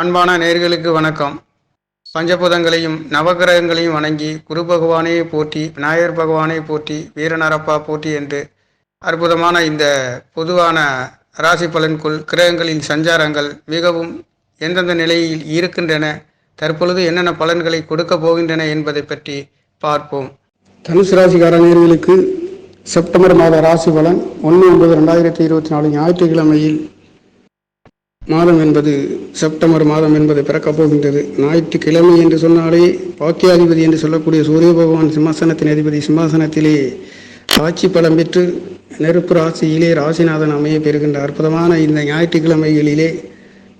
அன்பான நேர்களுக்கு வணக்கம். பஞ்சபூதங்களையும் நவகிரகங்களையும் வணங்கி குரு பகவானையே போற்றி விநாயகர் பகவானே போற்றி வீரநரப்பா போற்றி என்று அற்புதமான இந்த பொதுவான ராசி பலன்குள் கிரகங்களின் சஞ்சாரங்கள் மிகவும் எந்தெந்த நிலையில் இருக்கின்றன தற்பொழுது என்னென்ன பலன்களை கொடுக்க போகின்றன என்பதை பற்றி பார்ப்போம். தனுசு ராசிக்கார நேர்களுக்கு செப்டம்பர் மாத ராசி பலன் ஒன்று ஒன்பது ரெண்டாயிரத்தி இருபத்தி நாலு ஞாயிற்றுக்கிழமையில் மாதம் என்பது செப்டம்பர் மாதம் என்பது பிறக்கப் போகின்றது. ஞாயிற்றுக்கிழமை என்று சொன்னாலே பாக்கியாதிபதி என்று சொல்லக்கூடிய சூரிய பகவான் சிம்மாசனத்தின் அதிபதி சிம்மாசனத்திலே ஆட்சி பலம் பெற்று நெருப்பு ராசியிலே ராசிநாதன் அமைய பெறுகின்ற அற்புதமான இந்த ஞாயிற்றுக்கிழமைகளிலே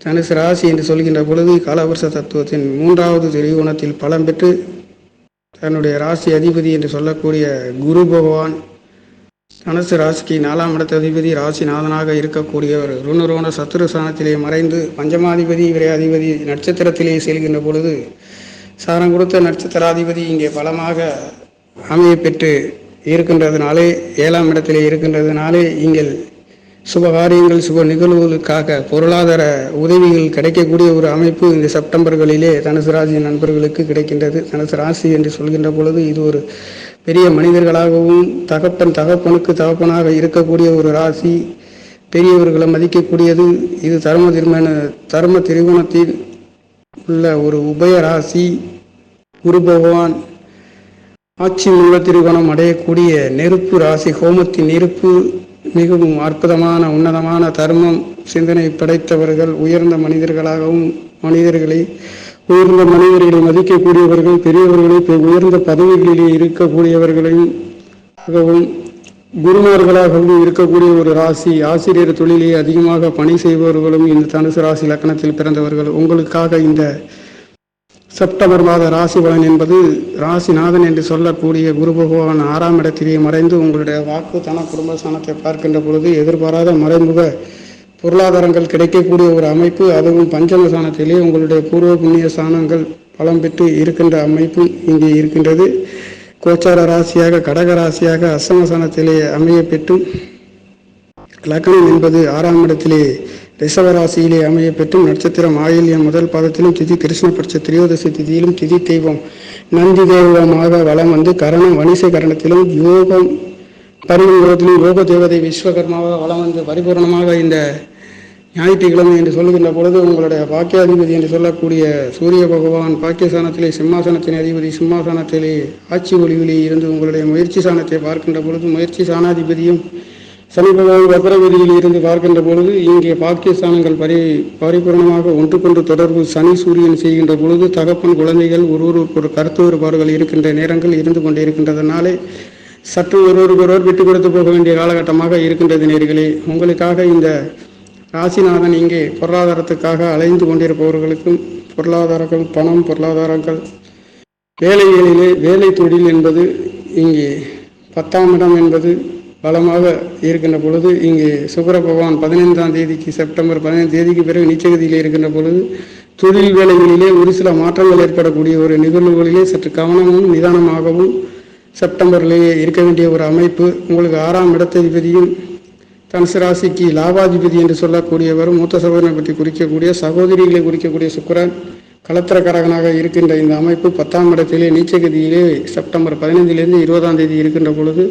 தனுசு ராசி என்று சொல்கின்ற பொழுது காலவர்ஷ தத்துவத்தின் மூன்றாவது திரிகோணத்தில் பலம் பெற்று தன்னுடைய ராசி அதிபதி என்று சொல்லக்கூடிய குரு பகவான் தனுசு ராசிக்கு நாலாம் இடத்த அதிபதி ராசிநாதனாக இருக்கக்கூடியவர். ருணரோண சத்துரு சாணத்திலே மறைந்து பஞ்சமாதிபதி விரை அதிபதி நட்சத்திரத்திலே செல்கின்ற பொழுது சாரம் கொடுத்த நட்சத்திராதிபதி இங்கே பலமாக அமைய பெற்று இருக்கின்றதுனாலே ஏழாம் இடத்திலே இருக்கின்றதுனாலே இங்கே சுபகாரியங்கள் சுப நிகழ்வுகளுக்காக பொருளாதார உதவிகள் கிடைக்கக்கூடிய ஒரு அமைப்பு இந்த செப்டம்பர்களிலே தனுசு ராசி நண்பர்களுக்கு கிடைக்கின்றது. தனுசு ராசி என்று சொல்கின்ற பொழுது இது ஒரு பெரிய மனிதர்களாகவும் தகப்பன் தகப்பனுக்கு தகப்பனாக இருக்கக்கூடிய ஒரு ராசி. பெரியவர்களை மதிக்கக்கூடியது இது தர்ம திருமண தர்ம திருமணத்தில் உள்ள ஒரு உபய ராசி. குரு பகவான் ஆட்சி மூல திருகோணம் அடையக்கூடிய நெருப்பு ராசி ஹோமத்தின் நெருப்பு. மிகவும் அற்புதமான உன்னதமான தர்மம் சிந்தனை படைத்தவர்கள் உயர்ந்த மனிதர்களாகவும் மனிதர்களை உயர்ந்த மனிதர்களை மதிக்கக்கூடியவர்கள் பெரியவர்களை உயர்ந்த பதவிகளிலே இருக்கக்கூடியவர்களையும் ஆகவும் குருமார்களாகவும் இருக்கக்கூடிய ஒரு ராசி ஆசிரியர் தொழிலே அதிகமாக பணி செய்பவர்களும் இந்த தனுசு ராசி லக்கணத்தில் பிறந்தவர்கள். உங்களுக்காக இந்த செப்டம்பர் மாத ராசி பலன் என்பது ராசிநாதன் என்று சொல்லக்கூடிய குரு பகவான் ஆறாம் இடத்திலே மறைந்து உங்களுடைய வாக்கு தன குடும்ப ஸ்தானத்தை பார்க்கின்ற பொழுது எதிர்பாராத மறைமுக பொருளாதாரங்கள் கிடைக்கக்கூடிய ஒரு அமைப்பு அதுவும் பஞ்சம ஸ்தானத்திலே உங்களுடைய பூர்வ புண்ணிய ஸ்தானங்கள் பலம் பெற்று இருக்கின்ற அமைப்பு இங்கே இருக்கின்றது. கோச்சார ராசியாக கடக ராசியாக அசம ஸ்தானத்திலே அமைய பெற்று லக்னம் என்பது ஆறாம் இடத்திலே ரிஷபராசியிலே அமைய பெற்றும் நட்சத்திரம் ஆயில்யம் முதல் பாதத்திலும் திதி கிருஷ்ணபட்ச திரியோதசி திதியிலும் திதி தெய்வம். நந்தி தெய்வமாக வலம் வந்து கரணம் வணிச கரணத்திலும் யோகம் பரிவத்திலும் யோக தேவதை விஸ்வகர்மாவாக வலம் வந்து பரிபூரணமாக இந்த ஞாயிற்றுக்கிழமை என்று சொல்லுகின்ற பொழுது உங்களுடைய பாக்கியாதிபதி என்று சொல்லக்கூடிய சூரிய பகவான் பாக்கியஸ்தானத்திலே சிம்மாசனத்தின் அதிபதி சிம்மாசனத்திலே ஆட்சி ஒளிவிலே இருந்து உங்களுடைய முயற்சி சாணத்தை பார்க்கின்ற பொழுது முயற்சி சாணாதிபதியும் சமீபமாக பகவான் வக்ரவதியில் இருந்து பார்க்கின்ற பொழுது இங்கே பாக்கியஸ்தானங்கள் பரி பரிபூர்ணமாக ஒன்றுக்கொன்று தொடர்பு சனி சூரியன் செய்கின்ற பொழுது தகப்பன் குழந்தைகள் ஒருவருக்கு ஒரு கருத்து வேறுபாடுகள் இருக்கின்ற நேரங்கள் இருந்து கொண்டே இருக்கின்றதனாலே சற்று ஒருவருக்கொருவர் விட்டு கொடுத்து போக வேண்டிய காலகட்டமாக இருக்கின்றது நேர்களே. உங்களுக்காக இந்த ராசிநாதன் இங்கே பொருளாதாரத்துக்காக அலைந்து கொண்டிருப்பவர்களுக்கும் பொருளாதாரங்கள் பணம் பொருளாதாரங்கள் வேலைகளிலே வேலை தொழில் என்பது இங்கே பத்தாம் இடம் என்பது பலமாக இருக்கின்ற பொழுது இங்கே சுக்கர பகவான் பதினைந்தாம் தேதிக்கு செப்டம்பர் பதினைந்து தேதிக்கு பிறகு நீச்சகதியில் இருக்கின்ற பொழுது தொழில் வேலைகளிலே ஒரு சில மாற்றங்கள் ஏற்படக்கூடிய ஒரு நிகழ்வுகளிலே சற்று கவனமும் நிதானமாகவும் செப்டம்பர்லேயே இருக்க வேண்டிய ஒரு அமைப்பு உங்களுக்கு ஆறாம் இடத்ததிபதியும் தனுசு ராசிக்கு லாபாதிபதி என்று சொல்லக்கூடியவர் மூத்த சகோதரனை பற்றி குறிக்கக்கூடிய சகோதரிகளை குறிக்கக்கூடிய சுக்கரன் கலத்திரக்காரகனாக இருக்கின்ற இந்த அமைப்பு பத்தாம் இடத்திலே நீச்சகதியிலே செப்டம்பர் பதினைந்திலிருந்து இருபதாம் தேதி இருக்கின்ற பொழுது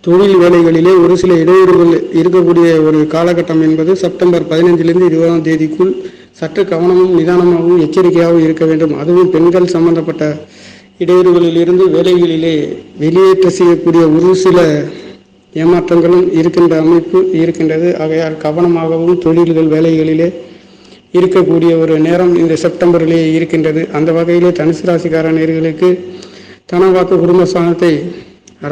தொழில் வேலைகளிலே ஒரு சில இடையூறுகள் இருக்கக்கூடிய ஒரு காலகட்டம் என்பது செப்டம்பர் பதினைந்திலிருந்து இருபதாம் தேதிக்குள் சற்று கவனமும் நிதானமாகவும் எச்சரிக்கையாகவும் இருக்க வேண்டும். அதுவும் பெண்கள் சம்பந்தப்பட்ட இடையூறுகளிலிருந்து வேலைகளிலே வெளியேற்ற செய்யக்கூடிய ஒரு சில ஏமாற்றங்களும் இருக்கின்ற அமைப்பு இருக்கின்றது. ஆகையால் கவனமாகவும் தொழில்கள் வேலைகளிலே இருக்கக்கூடிய ஒரு நேரம் இந்த செப்டம்பரிலே இருக்கின்றது. அந்த வகையிலே தனுசு ராசிக்கார நேர்களுக்கு தனவாக்கு குடும்பஸ்தானத்தை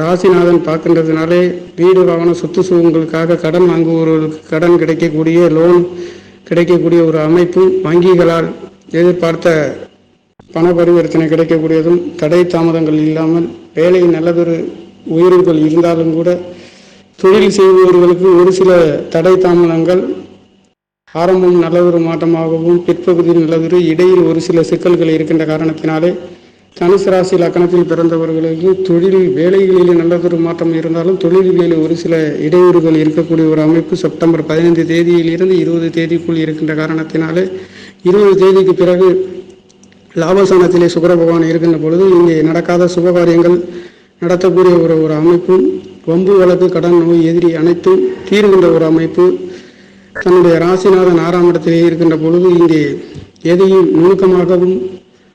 ராசிநாதன் பார்க்கின்றதுனாலே வீடு வாகன சொத்து சுகங்களுக்காக கடன் வாங்குபவர்களுக்கு கடன் கிடைக்கக்கூடிய லோன் கிடைக்கக்கூடிய ஒரு அமைப்பு வங்கிகளால் எதிர்பார்த்த பண பரிவர்த்தனை கிடைக்கக்கூடியதும் தடை தாமதங்கள் இல்லாமல் வேலை நல்லதொரு உயர்வுகள் இருந்தாலும் கூட தொழில் செய்பவர்களுக்கு ஒரு சில தடை தாமதங்கள் ஆரம்பம் நல்லதொரு மாற்றமாகவும் பிற்பகுதியில் நல்லதொரு இடையில் ஒரு சில சிக்கல்கள் இருக்கின்ற காரணத்தினாலே தனுசு ராசி லக்கணத்தில் பிறந்தவர்களுக்கு தொழில் வேலைகளில் நல்லதொரு மாற்றம் இருந்தாலும் தொழில்களில் ஒரு சில இடையூறுகள் இருக்கக்கூடிய ஒரு அமைப்பு செப்டம்பர் பதினைந்து தேதியிலிருந்து இருபது தேதிக்குள் இருக்கின்ற காரணத்தினாலே இருபது தேதிக்கு பிறகு லாபஸ்தானத்திலே சுகர பகவான் இருக்கின்ற பொழுது இங்கே நடக்காத சுபகாரியங்கள் நடத்தக்கூடிய ஒரு ஒரு அமைப்பும் வம்பு வழக்கு கடன் நோய் எதிரி அனைத்தும் தீர்கின்ற ஒரு அமைப்பு. தன்னுடைய ராசிநாதன் ஆறாம் இடத்திலே இருக்கின்ற பொழுது இங்கே எதையும் நுணுக்கமாகவும்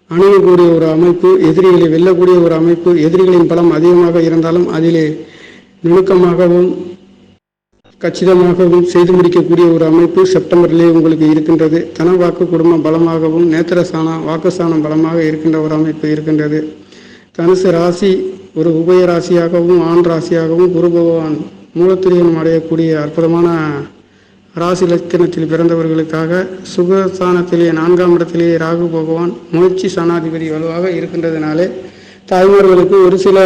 அணுகக்கூடிய ஒரு அமைப்பு எதிரிகளை வெல்லக்கூடிய ஒரு அமைப்பு எதிரிகளின் பலம் அதிகமாக இருந்தாலும் அதிலே நுணுக்கமாகவும் கச்சிதமாகவும் செய்து முடிக்கக்கூடிய ஒரு அமைப்பு செப்டம்பரிலே உங்களுக்கு இருக்கின்றது. தன வாக்கு குடும்பம் பலமாகவும் நேத்திரஸ்தானம் வாக்குஸ்தானம் பலமாக இருக்கின்ற ஒரு அமைப்பு இருக்கின்றது. தனுசு ராசி ஒரு உபய ராசியாகவும் ஆண் ராசியாகவும் குரு பகவான் மூலத்திரியம் அடையக்கூடிய அற்புதமான ராசி லக்கணத்தில் பிறந்தவர்களுக்காக சுகஸ்தானத்திலே நான்காம் இடத்திலேயே ராகு பகவான் முயற்சி சனாதிபதி வலுவாக இருக்கின்றதுனாலே தாய்மார்களுக்கு ஒரு சில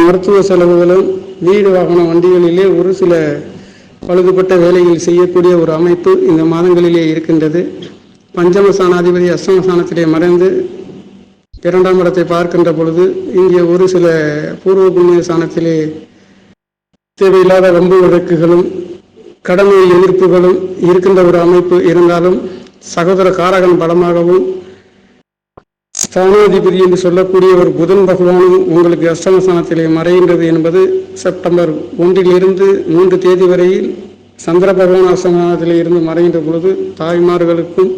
மருத்துவ செலவுகளும் வீடு வாகன வண்டிகளிலே ஒரு சில பழுதுபட்ட வேலைகள் செய்யக்கூடிய ஒரு அமைப்பு இந்த மாதங்களிலே இருக்கின்றது. பஞ்சம சாணாதிபதி அஷ்டம ஸ்தானத்திலே மறைந்து இரண்டாம் இடத்தை பார்க்கின்ற பொழுது இங்கே ஒரு சில பூர்வ புண்ணிய சாணத்திலே தேவையில்லாத வம்பு வழக்குகளும் கடமை எதிர்ப்புகளும் இருக்கின்ற ஒரு அமைப்பு இருந்தாலும் சகோதர காரகன் பலமாகவும் ஸ்தானாதிபதி என்று சொல்லக்கூடிய ஒரு புதன் பகவானும் உங்களுக்கு அஷ்டமஸ்தானத்திலே மறைகின்றது என்பது செப்டம்பர் ஒன்றிலிருந்து மூன்று தேதி வரையில் சந்திர பகவான் அஷ்டமஸ்தானத்திலே இருந்து மறைகின்ற பொழுது தாய்மார்களுக்கும்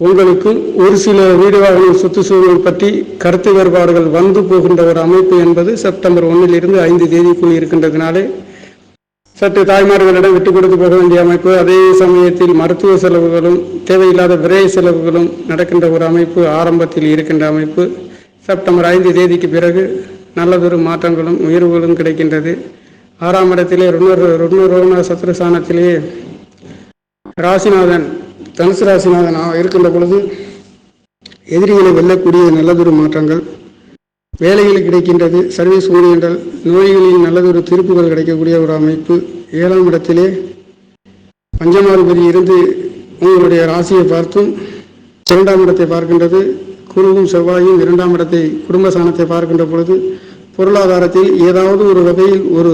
உங்களுக்கும் ஒரு சில வீடு வாகன சொத்து சூழல் பற்றி கருத்து வேறுபாடுகள் வந்து போகின்ற ஒரு அமைப்பு என்பது செப்டம்பர் ஒன்றிலிருந்து ஐந்து தேதிக்குள் இருக்கின்றதுனாலே சற்று தாய்மார்களிடம் விட்டு கொடுத்து போக வேண்டிய அமைப்பு அதே சமயத்தில் மருத்துவ செலவுகளும் தேவையில்லாத விரை செலவுகளும் நடக்கின்ற ஒரு அமைப்பு ஆரம்பத்தில் இருக்கின்ற அமைப்பு. செப்டம்பர் ஐந்து தேதிக்கு பிறகு நல்லதொரு மாற்றங்களும் உயர்வுகளும் கிடைக்கின்றது. ஆறாம் இடத்திலே ருணர் ருணரோண சத்ருசானத்திலே ராசிநாதன் தனுசு ராசிநாதன் இருக்கின்ற பொழுது எதிரிகளை வெல்லக்கூடிய நல்லதொரு மாற்றங்கள். வேலைகள் கிடைக்கின்றது. சர்வீஸ் ஊழியர்கள் நோய்களில் நல்லதொரு திருப்புகள் கிடைக்கக்கூடிய ஒரு அமைப்பு. ஏழாம் இடத்திலே பஞ்சமாதிபதி இருந்து உங்களுடைய ராசியை பார்த்தும் இரண்டாம் இடத்தை பார்க்கின்றது. குருவும் செவ்வாயும் இரண்டாம் இடத்தை குடும்ப சாணத்தை பார்க்கின்ற பொழுது பொருளாதாரத்தில் ஏதாவது ஒரு வகையில் ஒரு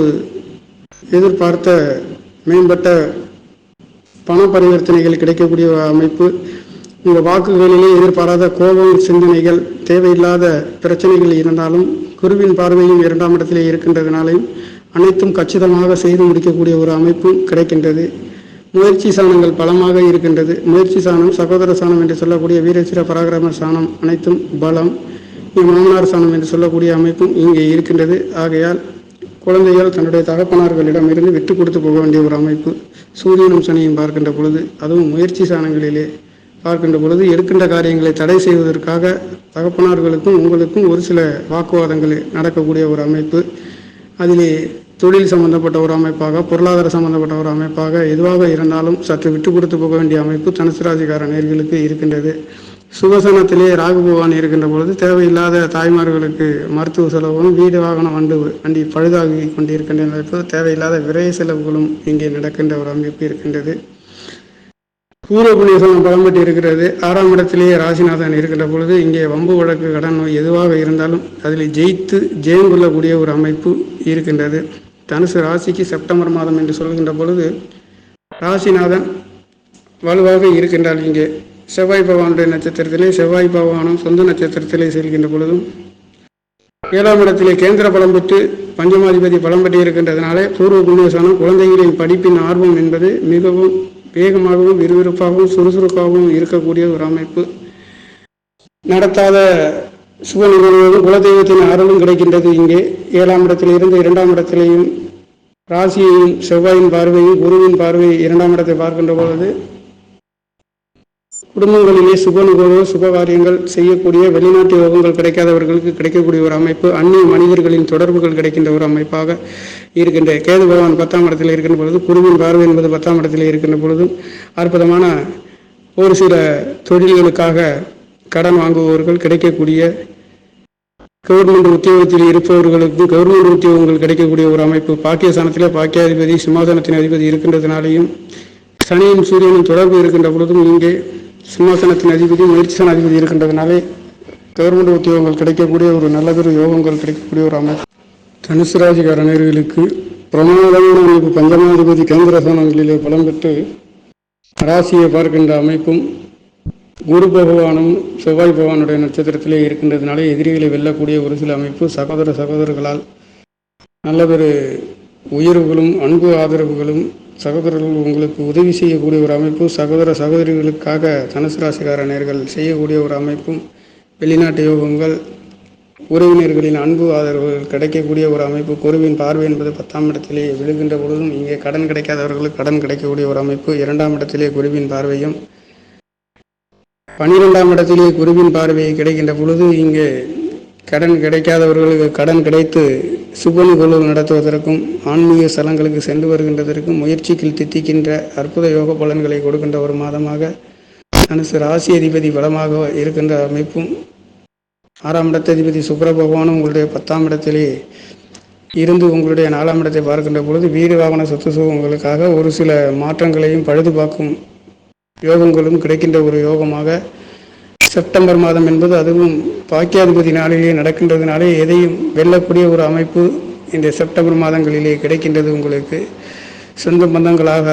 எதிர்பார்த்த மேம்பட்ட பண பரிவர்த்தனைகள் கிடைக்கக்கூடிய ஒரு அமைப்பு. உங்கள் வாக்குகளிலே எதிர்பாராத கோபம் சிந்தனைகள் தேவையில்லாத பிரச்சனைகள் இருந்தாலும் குருவின் பார்வையும் இரண்டாம் இடத்திலே இருக்கின்றதுனாலையும் அனைத்தும் கச்சிதமாக செய்து முடிக்கக்கூடிய ஒரு அமைப்பும் கிடைக்கின்றது. முயற்சி சாணங்கள் பலமாக இருக்கின்றது. முயற்சி சாணம் சகோதர சாணம் என்று சொல்லக்கூடிய வீரசிர பராக்கிரம சாணம் அனைத்தும் பலம். மாமனார் சாணம் என்று சொல்லக்கூடிய அமைப்பும் இங்கே இருக்கின்றது. ஆகையால் குழந்தைகள் தன்னுடைய தகப்பனார்களிடம் இருந்து விட்டு கொடுத்து போக வேண்டிய ஒரு அமைப்பு. சூரியனும் சனியும் பார்க்கின்ற பொழுது அதுவும் முயற்சி சாணங்களிலே பார்க்கின்ற பொழுது எடுக்கின்ற காரியங்களை தடை செய்வதற்காக தகப்பனார்களுக்கும் உங்களுக்கும் ஒரு சில வாக்குவாதங்கள் நடக்கக்கூடிய ஒரு அமைப்பு. அதிலே தொழில் சம்பந்தப்பட்ட ஒரு அமைப்பாக பொருளாதார சம்பந்தப்பட்ட ஒரு அமைப்பாக எதுவாக இருந்தாலும் சற்று விட்டு கொடுத்து போக வேண்டிய அமைப்பு தனுசு ராசிக்கார நேர்களுக்கு இருக்கின்றது. சுகசனத்திலே ராகு பகவான் இருக்கின்ற பொழுது தேவையில்லாத தாய்மார்களுக்கு மருத்துவ செலவும் வீடு வாகனம் வண்டு வண்டி பழுதாகி கொண்டிருக்கின்ற அமைப்பு தேவையில்லாத விரைய செலவுகளும் இங்கே நடக்கின்ற ஒரு அமைப்பு இருக்கின்றது. பூர்வ புண்ணியசனம் பலம்பட்டு இருக்கிறது. ஆறாம் இடத்திலேயே ராசிநாதன் இருக்கின்ற பொழுது இங்கே வம்பு வழக்கு கடன் நோய் எதுவாக இருந்தாலும் அதில் ஜெயித்து ஜெயம் கொள்ளக்கூடிய ஒரு அமைப்பு இருக்கின்றது. தனுசு ராசிக்கு செப்டம்பர் மாதம் என்று சொல்கின்ற பொழுது ராசிநாதன் வலுவாக இருக்கின்றால் இங்கே. செவ்வாய் பகவானுடைய நட்சத்திரத்திலே செவ்வாய் பகவானும் சொந்த நட்சத்திரத்திலே செல்கின்ற பொழுதும் ஏழாம் இடத்திலே கேந்திர பலம் பெற்று பஞ்சமாதிபதி பலம் பெற்று இருக்கின்றதுனாலே பூர்வ புண்ணியசானம் குழந்தைகளின் படிப்பின் ஆர்வம் என்பது மிகவும் வேகமாகவும் விறுவிறுப்பாகவும் சுறுசுறுப்பாகவும் இருக்கக்கூடிய ஒரு அமைப்பு. நடத்தாத சுப நிகழ்வுகளும் குலதெய்வத்தின் அருளும் கிடைக்கின்றது இங்கே. ஏழாம் இடத்திலிருந்து இரண்டாம் இடத்திலேயும் ராசியையும் செவ்வாயின் பார்வையும் குருவின் பார்வை இரண்டாம் இடத்தை பார்க்கின்ற பொழுது குடும்பங்களிலே சுப நிகழ்வு சுப காரியங்கள் செய்யக்கூடிய வெளிநாட்டு யோகங்கள் கிடைக்காதவர்களுக்கு கிடைக்கக்கூடிய ஒரு அமைப்பு அந்நிய மனிதர்களின் தொடர்புகள் கிடைக்கின்ற ஒரு அமைப்பாக இருக்கின்ற கேது பகவான் பத்தாம் இடத்தில் இருக்கின்ற பொழுது குருவின் பார்வை என்பது பத்தாம் இடத்தில் இருக்கின்ற பொழுதும் அற்புதமான ஒரு சில தொழில்களுக்காக கடன் வாங்குபவர்கள் கிடைக்கக்கூடிய கவர்மெண்ட் உத்தியோகத்தில் இருப்பவர்களுக்கு கவர்மெண்ட் உத்தியோகங்கள் கிடைக்கக்கூடிய ஒரு அமைப்பு பாக்கியஸ்தானத்தில் பாக்கியாதிபதி சிம்மாசனத்தின் அதிபதி இருக்கின்றதுனாலையும் சனியும் சூரியனும் தொடர்பு இருக்கின்ற பொழுதும் இங்கே சிம்மாசனத்தின் அதிபதி முயற்சிசான அதிபதி இருக்கின்றதுனாலே கவர்மெண்ட் உத்தியோகங்கள் கிடைக்கக்கூடிய ஒரு நல்லதொரு யோகங்கள் கிடைக்கக்கூடிய ஒரு அமைப்பு. தனுசு ராசிக்கார நேர்களுக்கு பிரமாதமான அமைப்பு பஞ்சமாதிபதி கேந்திரஸ்தானங்களிலே பலம் பெற்று ராசியை பார்க்கின்ற அமைப்பும் குரு பகவானும் செவ்வாய் பகவானுடைய நட்சத்திரத்திலே இருக்கின்றதுனாலே எதிரிகளை வெல்லக்கூடிய ஒரு சில அமைப்பு சகோதர சகோதரர்களால் நல்ல ஒரு உயர்வுகளும் அன்பு ஆதரவுகளும் சகோதரர்கள் உங்களுக்கு உதவி செய்யக்கூடிய ஒரு அமைப்பு சகோதர சகோதரிகளுக்காக தனுசு ராசிக்கார நேர்கள் செய்யக்கூடிய ஒரு அமைப்பும் வெளிநாட்டு யோகங்கள் உறவினர்களின் அன்பு ஆதரவுகள் கிடைக்கக்கூடிய ஒரு அமைப்பு. குருவின் பார்வை என்பது பத்தாம் இடத்திலே விழுகின்ற பொழுதும் இங்கே கடன் கிடைக்காதவர்களுக்கு கடன் கிடைக்கக்கூடிய ஒரு அமைப்பு. இரண்டாம் இடத்திலே குருவின் பார்வையும் பன்னிரெண்டாம் இடத்திலே குருவின் பார்வையை கிடைக்கின்ற பொழுது இங்கே கடன் கிடைக்காதவர்களுக்கு கடன் கிடைத்து சுப நிகழ்வு நடத்துவதற்கும் ஆன்மீக ஸ்தலங்களுக்கு சென்று வருகின்றதற்கும் முயற்சிகள் தித்திக்கின்ற அற்புத யோக பலன்களை கொடுக்கின்ற ஒரு மாதமாக அனுசு ராசி அதிபதி பலமாக இருக்கின்ற அமைப்பும் ஆறாம் இடத்ததிபதி சுக்கிர பகவானும் உங்களுடைய பத்தாம் இடத்திலே இருந்து உங்களுடைய நாலாம் இடத்தை பார்க்கின்ற பொழுது வீடு வாகன சொத்து சுகங்களுக்காக ஒரு சில மாற்றங்களையும் பழுது பார்க்கும் யோகங்களும் கிடைக்கின்ற ஒரு யோகமாக செப்டம்பர் மாதம் என்பது அதுவும் பாக்கியாதிபதி நாளிலே நடக்கின்றதுனாலே எதையும் வெல்லக்கூடிய ஒரு அமைப்பு இந்த செப்டம்பர் மாதங்களிலே கிடைக்கின்றது உங்களுக்கு. சொந்த பந்தங்களாக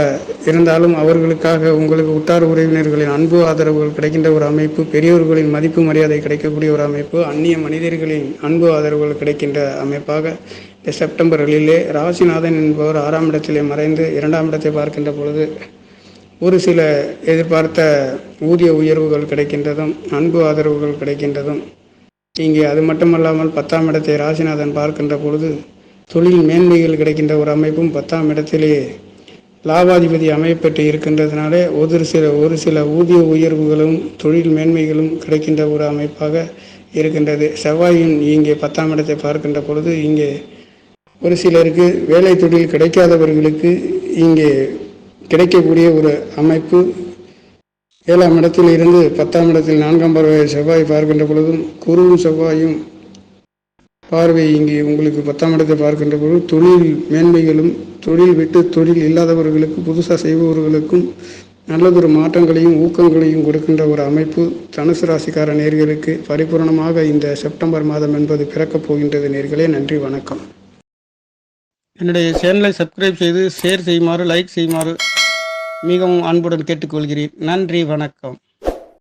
இருந்தாலும் அவர்களுக்காக உங்களுக்கு உற்றார் உறவினர்களின் அன்பு ஆதரவுகள் கிடைக்கின்ற ஒரு அமைப்பு பெரியோர்களின் மதிப்பு மரியாதை கிடைக்கக்கூடிய ஒரு அமைப்பு அந்நிய மனிதர்களின் அன்பு ஆதரவுகள் கிடைக்கின்ற அமைப்பாக இந்த செப்டம்பர்களிலே ராசிநாதன் என்பவர் ஆறாம் இடத்திலே மறைந்து இரண்டாம் இடத்தை பார்க்கின்ற பொழுது ஒரு சில எதிர்பார்த்த ஊதிய உயர்வுகள் கிடைக்கின்றதும் அன்பு ஆதரவுகள் கிடைக்கின்றதும் இங்கே அது மட்டுமல்லாமல் பத்தாம் இடத்தை ராசிநாதன் பார்க்கின்ற பொழுது தொழில் மேன்மைகள் கிடைக்கின்ற ஒரு அமைப்பும் பத்தாம் இடத்திலே லாபாதிபதி அமையப்பட்டு இருக்கின்றதுனாலே ஒரு சில ஒரு சில ஊதிய உயர்வுகளும் தொழில் மேன்மைகளும் கிடைக்கின்ற ஒரு அமைப்பாக இருக்கின்றது. செவ்வாயும் இங்கே பத்தாம் இடத்தை பார்க்கின்ற பொழுது இங்கே ஒரு சிலருக்கு வேலை தொழில் கிடைக்காதவர்களுக்கு இங்கே கிடைக்கக்கூடிய ஒரு அமைப்பு ஏழாம் இடத்தில் இருந்து பத்தாம் இடத்தில் நான்காம் பருவ செவ்வாய் பார்க்கின்ற பொழுதும் குருவும் செவ்வாயும் பார்வை இங்கே உங்களுக்கு பத்தாம் இடத்தை பார்க்கின்ற பொழுது தொழில் மேன்மைகளும் தொழில் விட்டு தொழில் இல்லாதவர்களுக்கு புதுசாக செய்பவர்களுக்கும் நல்லதொரு மாற்றங்களையும் ஊக்கங்களையும் கொடுக்கின்ற ஒரு அமைப்பு தனுசு ராசிக்கார நேர்களுக்கு பரிபூரணமாக இந்த செப்டம்பர் மாதம் என்பது பிறக்கப் போகின்றது நேர்களே நன்றி வணக்கம். என்னுடைய சேனலை சப்ஸ்கிரைப் செய்து ஷேர் செய்யுமாறு லைக் செய்யுமாறு மிகவும் அன்புடன் கேட்டுக்கொள்கிறேன். நன்றி வணக்கம்.